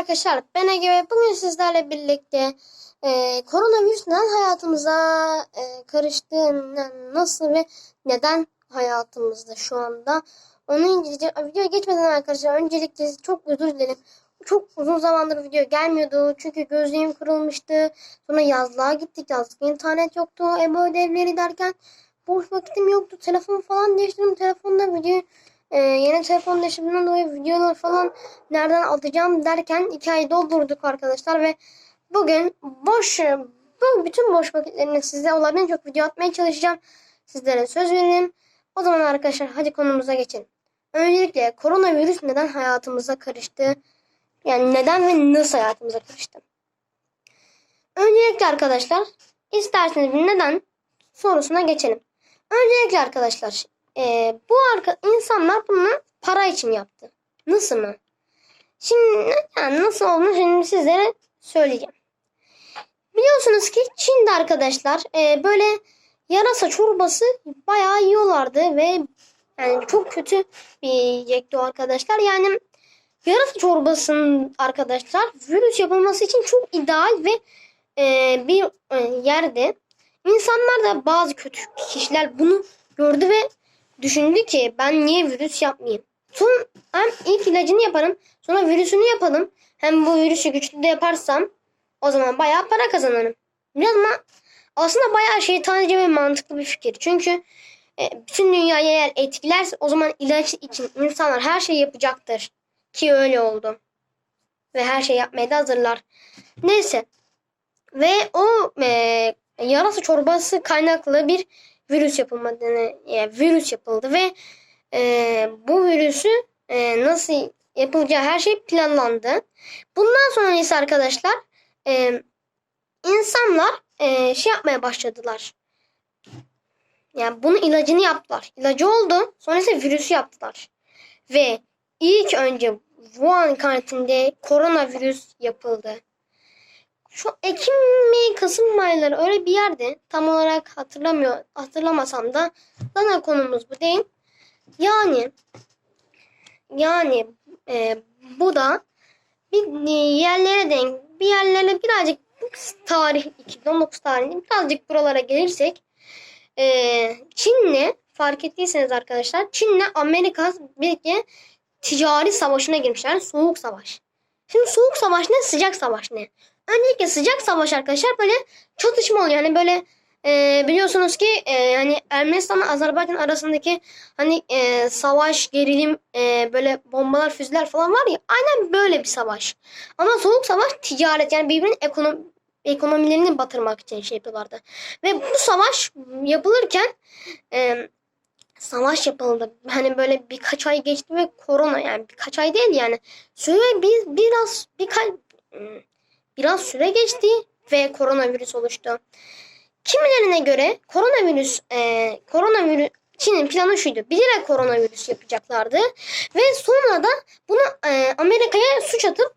arkadaşlar ben Ege ve bugün sizlerle birlikte e, koronavirüs neden hayatımıza e, karıştı, ne- nasıl ve neden hayatımızda şu anda onu inceleyeceğim. Videoya geçmeden arkadaşlar öncelikle çok özür dilerim. Çok uzun zamandır video gelmiyordu çünkü gözlüğüm kırılmıştı. Sonra yazlığa gittik yazlık internet yoktu. Ebe ödevleri derken boş vakitim yoktu. Telefon falan değiştirdim. Telefonda video e, yeni telefon değiştirdiğimden dolayı videolar falan nereden atacağım derken iki ay doldurduk arkadaşlar ve bugün boş bu bütün boş vakitlerini size olabildiğince çok video atmaya çalışacağım. Sizlere söz veririm. O zaman arkadaşlar hadi konumuza geçelim. Öncelikle koronavirüs neden hayatımıza karıştı? Yani neden ve nasıl hayatımıza karıştı? Öncelikle arkadaşlar isterseniz bir neden sorusuna geçelim. Öncelikle arkadaşlar e, bu arka insanlar bunu para için yaptı. Nasıl mı? Şimdi yani nasıl olduğunu şimdi sizlere söyleyeceğim. Biliyorsunuz ki Çin'de arkadaşlar e, böyle yarasa çorbası bayağı yiyorlardı ve yani çok kötü bir yiyecekti o arkadaşlar. Yani yarasa çorbasının arkadaşlar virüs yapılması için çok ideal ve e, bir e, yerde. İnsanlar da bazı kötü kişiler bunu gördü ve düşündü ki ben niye virüs yapmayayım? Son hem ilk ilacını yaparım sonra virüsünü yapalım. Hem bu virüsü güçlü de yaparsam o zaman bayağı para kazanırım. Biraz ama aslında bayağı şeytanice ve mantıklı bir fikir. Çünkü e, bütün dünyayı eğer etkilerse o zaman ilaç için insanlar her şeyi yapacaktır. Ki öyle oldu. Ve her şey yapmaya da hazırlar. Neyse. Ve o e, yarasa çorbası kaynaklı bir virüs yapılmadığını yani virüs yapıldı ve e, bu virüsü e, nasıl yapılacağı her şey planlandı. Bundan sonra ise arkadaşlar e, insanlar e, şey yapmaya başladılar. Yani bunun ilacını yaptılar. İlacı oldu. Sonra ise virüsü yaptılar. Ve ilk önce Wuhan kantinde koronavirüs yapıldı. Şu Ekim mi Kasım ayları öyle bir yerde tam olarak hatırlamıyor hatırlamasam da zaten konumuz bu değil. Yani yani e, bu da bir yerlere denk bir yerlere birazcık tarih 2019 tarihinde birazcık buralara gelirsek e, Çin'le fark ettiyseniz arkadaşlar Çin'le Amerika birlikte ticari savaşına girmişler. Soğuk savaş. Şimdi soğuk savaş ne? Sıcak savaş ne? Öncelikle sıcak savaş arkadaşlar böyle çatışma oluyor. Yani böyle e, biliyorsunuz ki e, hani Ermenistan Azerbaycan arasındaki hani e, savaş, gerilim, e, böyle bombalar, füzeler falan var ya aynen böyle bir savaş. Ama soğuk savaş ticaret yani birbirinin ekonomi, ekonomilerini batırmak için şey yapıyorlardı. Ve bu savaş yapılırken e, savaş yapıldı. Hani böyle birkaç ay geçti ve korona yani birkaç ay değil yani süre bir, biraz birkaç biraz süre geçti ve koronavirüs oluştu. Kimilerine göre koronavirüs e, koronavirüs Çin'in planı şuydu. Bilerek koronavirüs yapacaklardı ve sonra da bunu e, Amerika'ya suç atıp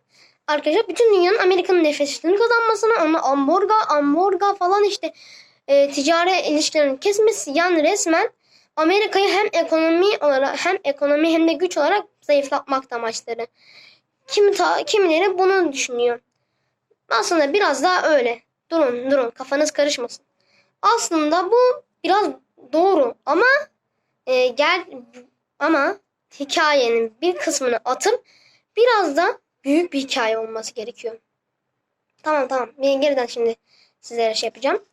arkadaşlar bütün dünyanın Amerika'nın nefesini kazanmasına, onu ambargo, ambargo falan işte e, ticari ilişkilerin kesmesi yani resmen Amerika'yı hem ekonomi olarak hem ekonomi hem de güç olarak zayıflatmak amaçları. Kimi ta, kimileri bunu düşünüyor. Aslında biraz daha öyle. Durun durun kafanız karışmasın. Aslında bu biraz doğru ama e, gel ama hikayenin bir kısmını atıp biraz da büyük bir hikaye olması gerekiyor. Tamam tamam. Ben geriden şimdi sizlere şey yapacağım.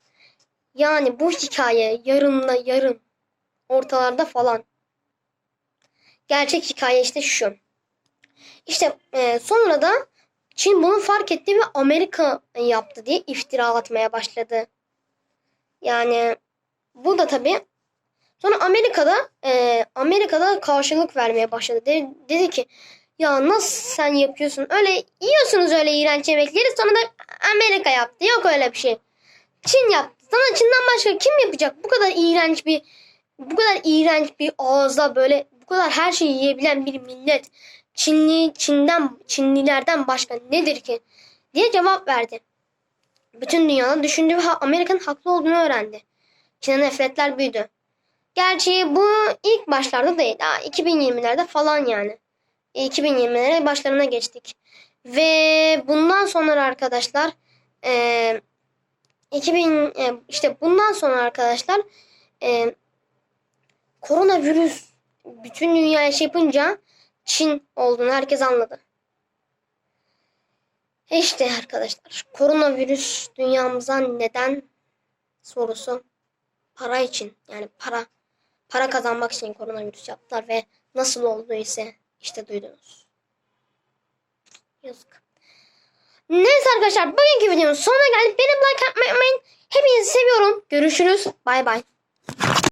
Yani bu hikaye yarınla yarın ortalarda falan. Gerçek hikaye işte şu. İşte e, sonra da Çin bunu fark etti ve Amerika yaptı diye iftira atmaya başladı. Yani bu da tabii sonra Amerika'da e, Amerika'da karşılık vermeye başladı. De, dedi ki ya nasıl sen yapıyorsun? Öyle yiyorsunuz öyle iğrenç yemekleri sonra da Amerika yaptı. Yok öyle bir şey. Çin yaptı. Sana Çin'den başka kim yapacak? Bu kadar iğrenç bir bu kadar iğrenç bir ağızla böyle bu kadar her şeyi yiyebilen bir millet Çinli Çin'den Çinlilerden başka nedir ki diye cevap verdi. Bütün dünyada düşündü ve Amerika'nın haklı olduğunu öğrendi. Çin'e nefretler büyüdü. Gerçi bu ilk başlarda değil. Daha 2020'lerde falan yani. 2020'lere başlarına geçtik. Ve bundan sonra arkadaşlar e, 2000 e, işte bundan sonra arkadaşlar e, koronavirüs bütün dünyaya şey yapınca Çin olduğunu herkes anladı. İşte arkadaşlar koronavirüs dünyamıza neden sorusu para için yani para para kazanmak için koronavirüs yaptılar ve nasıl oldu ise işte duydunuz. Yazık. Neyse arkadaşlar bugünkü videonun sonuna geldik. Benim like atmayı unutmayın. Hepinizi seviyorum. Görüşürüz. Bay bay.